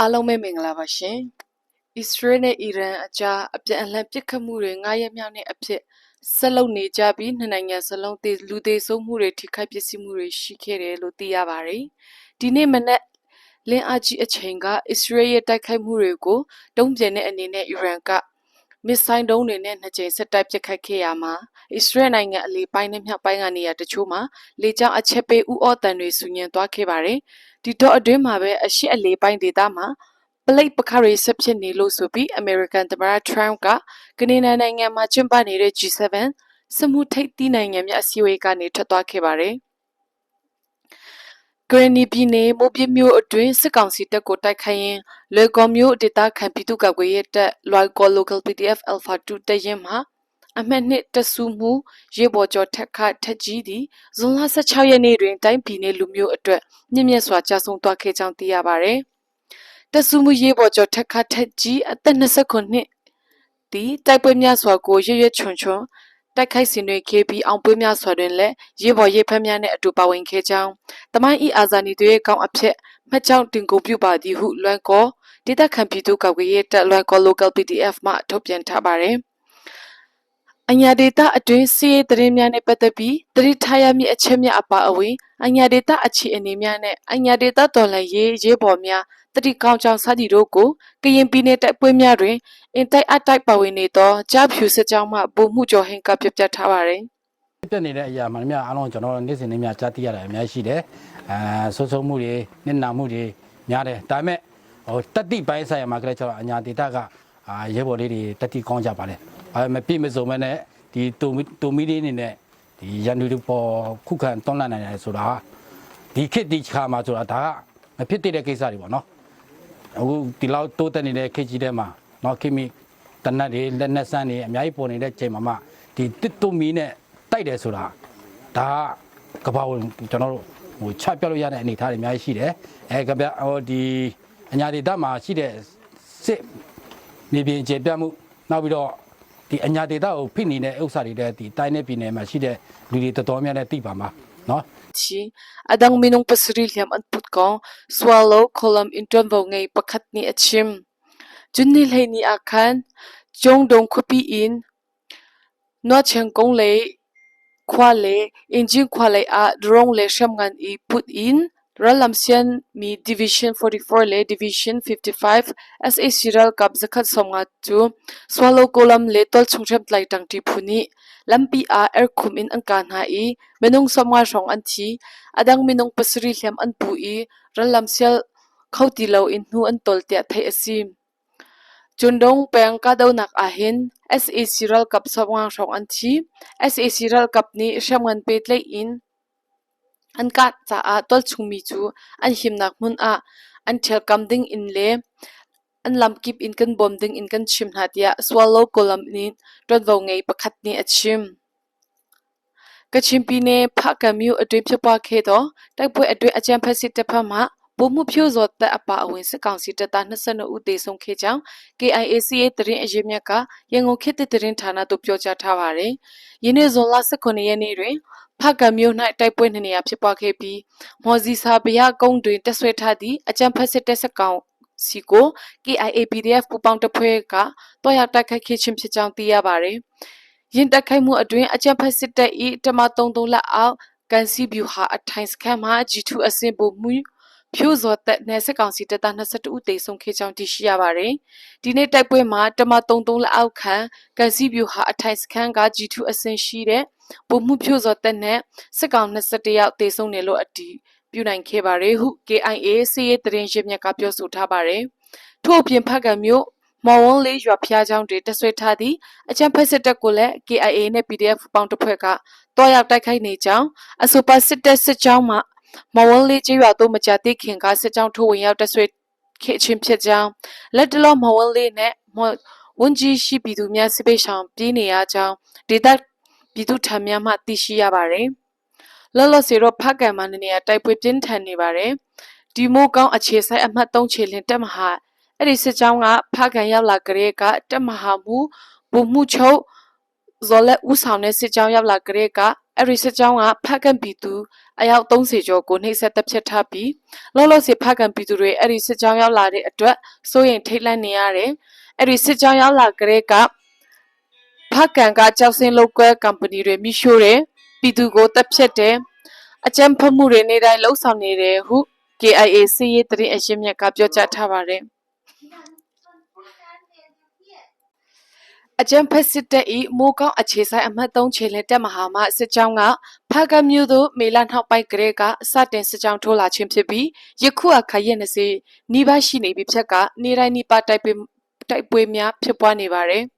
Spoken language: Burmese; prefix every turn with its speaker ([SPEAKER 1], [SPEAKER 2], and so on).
[SPEAKER 1] အားလုံးပဲမင်္ဂလာပါရှင်။ Israel နဲ့ Iran အကြားအပြန်အလှန်ပစ်ခတ်မှုတွေ9ရက်မြောက်နေ့အဖြစ် ဆက်လုပ်နေကြပြီး နှစ်နိုင်ငံစလုံးသေလူသေးဆုံးမှုတွေ ထိခိုက်ပျက်စီးမှုတွေ ရှိခဲ့တယ်လို့ သိရပါတယ်။ဒီနေ့မနက်လင်းအားကြီးအချိန်က Israel ရဲ့ တိုက်ခိုက်မှုတွေကို တုံ့ပြန်တဲ့အနေနဲ့ Iran က မစ်ဆိုင်ဒုံးတွေနဲ့နှစ်ကြိမ်ဆက်တိုက်ပစ်ခတ်ခဲ့ရမှာ Israel နိုင်ငံအလယ်ပိုင်းနဲ့မြောက်ပိုင်းကနေရာတချို့မှာလေကြောင်းအချက်ပေးဥဩတန်တွေဆူညံသွားခဲ့ပါတယ်။ဒီတော့အတွင်းမှာပဲအရှိအလယ်ပိုင်းဒေသမှာပလိတ်ပခရီဆက်ဖြစ်နေလို့ဆိုပြီး American သမ္မတ Trump ကကနေဒါနိုင်ငံမှာကျင်းပနေတဲ့ G7 စမှုထိပ်သီးနိုင်ငံများအစည်းအဝေးကနေထွက်သွားခဲ့ပါတယ်။ ဂရနီပြည်နယ်မိုးပြမြို့အတွင်းစစ်ကောင်စီတပ်ကိုတိုက်ခိုက်ရင်းလွယ်ကော်မြို့ဒေသခံပြည်သူ့ကာကွယ်ရေးတပ်လွိုက်ကော် local PDF Alpha 2တပ်ရင်းမှာအမှတ်နှစ်တဆူမှုရေပေါ်ကျော်ထက်ခထက်ကြီးသည်ဇွန်လ16ရက်နေ့တွင်တိုင်းပြည်နယ်လူမျိုးအတွက်မြင့်မြတ်စွာကြာဆုံးသွားခဲ့ကြောင်းသိရပါသည်။တဆူမှုရေးပေါ်ကျော်ထက်ခထက်ကြီးအသက်29နှစ်ဒီတိုက်ပွဲများစွာကိုရွရွချွန်ချွန် တိုက်ခိုက်ဆင်နွှဲခဲ့ပြီးအောင်ပွဲများစွာတွင်လည်းရေးပေါ်ရေးဖက်များနဲ့အတူပါဝင်ခဲ့ကြောင်းတမိုင်းဤအာဇာနည်တွေရဲ့ကောင်းအဖြစ်မှတ်ကြောင်းတင်ကိုပြုပါသည်ဟုလွမ်းကောဒေသခံပြည်သူ့ကောက်ွယ်ရေးတပ်လွမ်းကော local PDF မှထုတ်ပြန်ထားပါတယ်အညာဒေတာအတွင်းစီးရဲသတင်းများနဲ့ပတ်သက်ပြီးတတိထားရမည့်အချက်များအပါအဝင်အညာဒေတာအခြေအနေများနဲ့အညာဒေတာတော်လှန်ရေးရေးပေါ်များ တတိကောင်းကြောင့်စသည်တို့ကိုကရင်ပြည်နယ်တိုက်ပွဲများတွင်အင်တိုက်အတိုက်ပါဝင်နေသောကြားဖြူစစ်ကြောင်းမှပုံမှုကျော်ဟင်ကပြပြထားပါသည်
[SPEAKER 2] ပြက်နေတဲ့အရာမှန်များအားလုံးကျွန်တော်တို့နေ့စဉ်နေ့များကြားသိရတာအများကြီးရှိတယ်အဲဆိုးဆိုးမှုတွေနစ်နာမှုတွေများတယ်ဒါပေမဲ့ဟိုတက်တိပိုင်းဆိုင်ရာမှာကလေးကျွန်တော်အညာဒေတာကအာရဲဘော်လေးတွေတက်တိကောင်းကြပါလေအဲမပြည့်မစုံမဲ့နဲ့ဒီတူမီတူမီလေးနေနဲ့ဒီရန်သူတွေပေါ်ခုခံတွန်းလှန်နိုင်တယ်ဆိုတာဒီခေတ်ဒီခါမှာဆိုတာဒါကမဖြစ်တဲ့ကိစ္စတွေပေါ့နော် အခုဒီလောက်တိုးတက်နေတဲ့ခေတ်ကြီးထဲမှာနော်ခေတ်မီတနတ်တွေလက်နက်ဆန်းတွေအများကြီးပေါ်နေတဲ့ချိန်မှာမှဒီတစ်တူမီနဲ့တိုက်တယ်ဆိုတာဒါကကဘာဝင်ကျွန်တော်တို့ဟိုချပြလို့ရတဲ့အနေအထားတွေအများကြီးရှိတယ်အဲကဗျဟိုဒီအညာဒေသမှာရှိတဲ့စစ်မြေပြင်ကျေပြတ်မှုနောက်ပြီးတော့ဒီအညာဒေသကိုဖိနေတဲ့ဥစ္စာတွေတဲ့ဒီတိုင်းနယ်ပြည်နယ်မှာရှိတဲ့လူတွေတော်တော်များများသိပါမှာနော်
[SPEAKER 1] chi adang minung pasri liam an put ko swallow column in ton vo ngei pakhat ni achim. Junni lei ni akhan. Chong dong khopi in. No cheng kong le khwa le engine khwa le a drong le sham ngan i put in ralam sian mi division 44 le division 55 sa siral kap zakhat somnga chu swallow column le tol chungchem tlai tang ti phuni lampi a er khum in an kan ha i menung somnga rong an thi adang minung pasri hliam an pu i ralam sial khauti lo in hnu an tol tia thai asim chundong peng ka do nak a hin sa siral kap somnga rong an thi sa siral kap ni shamngan pe tlai in an ka cha a tol chungmi chu an himnak mun a an thel kam ding in le an lam kip in kan bom ding in kan chim na tia swallow kolam ni ton vo ngei pakhat ni achim ကချင်ပြည်နယ်ဖကမြို့အတွင်းဖြစ်ပွားခဲ့သောတို က်ပွဲအတွင်းအကြမ်းဖက်စစ်တပ်ဖက်မှဗိုလ်မှူးဖြိုးစော်တပ်အပါအဝင်စစ်ကောင်စီတပ်သား22ဦးသေဆုံးခဲ့ကြောင်း KIACA သတင်းအရင်းမြစ်ကရန်ကုန်ခေတ်သစ်သတင်းဌာနသို့ပြောကြားထားပါတယ်။ယနေ့ဇွန်လ18ရက်နေ့တွင်ဖကမြို့၌တိုက်ပွဲနှစ်နေရာဖြစ်ပွားခဲ့ပြီးမော်စီစာဘရကုန်းတွင်တက်ဆွဲထားသည့်အကြမ်းဖက်စစ်တပ်စကောင်စီကို KIA PDF ပူပေါင်းတပ်ဖွဲ့ကတွားရောက်တိုက်ခိုက်ခဲ့ခြင်းဖြစ်ကြောင်းသိရပါတယ်။ရင်တက်ခိုက်မှုအတွင်းအကြမ်းဖက်စစ်တပ်၏တမ33လက်အောက်ကန်စီဗျူဟာအထိုင်စခန်းမှာ G2 အဆင့်ဗိုလ်မှူး ဖြိုးစော်တက်နဲ့စစ်ကောင်စီတပ်သား22ဦးသေဆုံးခဲ့ကြောင်းသိရှိရပါတယ်။ဒီနေ့တိုက်ပွဲမှာတမ33လက်အောက်ခံကန်စီဗျူဟာအထိုင်စခန်းက G2 အဆင့်ရှိတဲ့ဗိုလ်မှူးဖြိုးစော်တက်နဲ့စစ်ကောင်21ယောက်သေဆုံးတယ်လို့အတည်ပြုနိုင်ခဲ့ပါတယ်ဟု KIA စီးရဲတရင်ရစ်မြက်ကပြောဆိုထားပါတယ်။ထို့အပြင်ဖက်ကမျိုးမော်ဝွန်လေးရွာဖျားချောင်းတွေတဆွဲထားသည့်အကြံဖက်စစ်တပ်ကိုလည်း KIA နဲ့ PDF ပေါင်းတစ်ဖွဲ့ကတွားရောက်တိုက်ခိုက်နေကြောင်းအဆိုပါစစ်တပ်စစ်ကြောင်းမှ မော်ဝွန်လေးကျေးရွာသို့မကြသေးခင်ကစစ်ကြောင်းထိုးဝင်ရောက်တဆွဲခဲ့ခြင်းဖြစ်ကြောင်းလက်တလောမော်ဝွန်လေးနဲ့ဝန်ကြီးရှိပြည်သူများစစ်ပေးဆောင်ပြည်နေရကြောင်းဒေသပြည်သူထံများမှသိရှိရပါတယ်။လောလောဆယ်တော့ဖက်ကံမနေရတိုက်ပွဲပြင်းထန်နေပါတယ်။ဒီမိုးကောင်းအခြေဆိုင်အမှတ်3ခြေလင်တက်မဟာအဲ့ဒီစစ်ကြောင်းကဖခင်ရောက်လာကြတဲ့ကတက်မဟာမူဘူမှုချုပ် ဇော်လက်ဦးဆောင်တဲ့စစ်ကြောင်းရောက်လာကြတဲ့ကအဲ့ဒီစစ်ကြောင်းကဖက်ကန်ပြည်သူအယောက်30ကျော်ကိုနှိပ်စက်တပ်ဖြတ်ထားပြီးလောလောဆယ်ဖက်ကန်ပြည်သူတွေအဲ့ဒီစစ်ကြောင်းရောက်လာတဲ့အတွက်စိုးရင်ထိတ်လန့်နေရတယ်အဲ့ဒီစစ်ကြောင်းရောက်လာကြတဲ့ကဖက်ကန်ကကြောက်စင်းလောက်ကွဲကုမ္ပဏီတွေမိရှို့တယ်ပြည်သူကိုတပ်ဖြတ်တယ်အကြမ်းဖက်မှုတွေနေ့တိုင်းလှုပ်ဆောင်နေတယ်ဟု KIA စီးရေးတရင်အရှင်းမြတ်ကပြောကြားထားပါတယ် အကြံဖက်စစ်တပ်၏မိုးကောင်းအခြေဆိုင်အမှတ်3ခြေလတက်မဟာမစစ်ကြောင်းကဖားကတ်မြို့သို့မေလနောက်ပိုင်းကလေးကစတင်စစ်ကြောင်းထိုးလာခြင်းဖြစ်ပြီးယခုအခါရက်20နီးပါးရှိနေပြီဖြတ်က နေတိုင်းနီးပါးတိုက်ပွဲတိုက်ပွဲများဖြစ်ပွားနေပါတယ်။